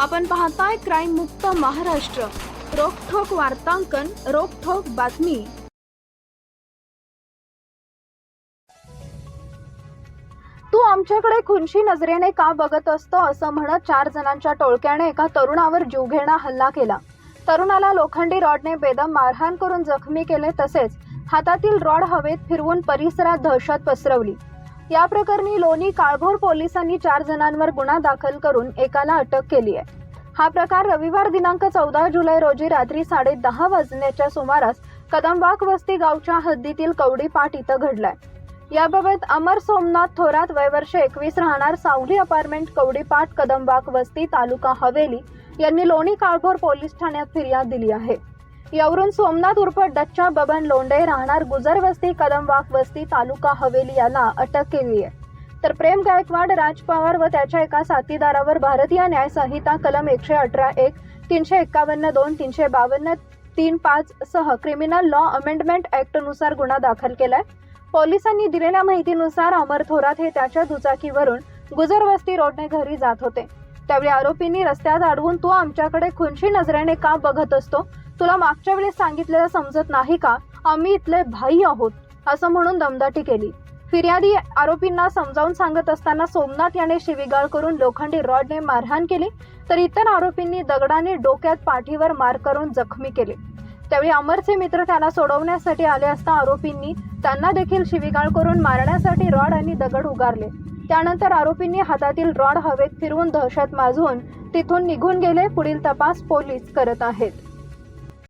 आपण पाहताय क्राईम मुक्त महाराष्ट्र. रोखोक वार्तांकन रोखोक बातमी. तू आमच्याकडे खुनशी नजरेने का बघत असतो असं म्हणत चार जणांच्या टोळक्याने एका तरुणावर जीवघेणा हल्ला केला. तरुणाला लोखंडी रॉडने बेदम मारहाण करून जखमी केले तसेच हातातील रॉड हवेत फिरवून परिसरात दहशत पसरवली. या प्रकरणी लोणी काळभोर पोलिसांनी चार जणांवर गुन्हा दाखल करून एकाला अटक केली आहे. हा प्रकार रविवार दिनांक चौदा जुलै रोजी रात्री साडे दहा वाजण्याच्या सुमारास कदमबाग वस्ती गावच्या हद्दीतील कवडी पाट इथं घडलाय. याबाबत अमर सोमनाथ थोरात वयवर्ष एकवीस राहणार सावली अपार्टमेंट कवडीपाट कदमबाग वस्ती तालुका हवेली यांनी लोणी काळभोर पोलीस ठाण्यात फिर्याद दिली आहे. यावरून सोमनाथ उर्फ डच्चा बबन लोंढे राहणार गुजर वस्ती कदमबाग वस्ती तालुका हवेली याला अटक केली आहे. तर प्रेम गायकवाड राज पवार व त्याच्या एका साथीदारावर भारतीय न्याय संहिता कलम एकशे अठरा एक तीनशे एक्कावन्न दोन तीनशे बावन्न तीन पाच सह क्रिमिनल लॉ अमेंडमेंट ऍक्टनुसार गुन्हा दाखल केलाय. पोलिसांनी दिलेल्या माहितीनुसार अमर थोरात हे त्याच्या दुचाकीवरून गुजरवस्ती रोडने घरी जात होते. त्यावेळी आरोपींनी रस्त्यात अडवून तू आमच्याकडे खुनशी नजरेने का बघत असतो? तुला मागच्या वेळेस सांगितलेलं समजत नाही का? आम्ही इथले भाई आहोत असं म्हणून दमदाटी केली. फिर्यादी आरोपींना समजावून सांगत असताना सोमनाथ याने शिवीगाळ करून लोखंडी रॉडने मारहाण केली. तर इतर आरोपींनी दगडाने डोक्यात पाठीवर मार करून जखमी केले. त्यावेळी अमरचे मित्र त्याला सोडवण्यासाठी आले असता आरोपींनी त्यांना देखील शिवीगाळ करून मारण्यासाठी रॉड आणि दगड उगारले. त्यानंतर आरोपींनी हातातील रॉड हवेत फिरवून दहशत माजवून तिथून निघून गेले. पुढील तपास पोलीस करत आहेत.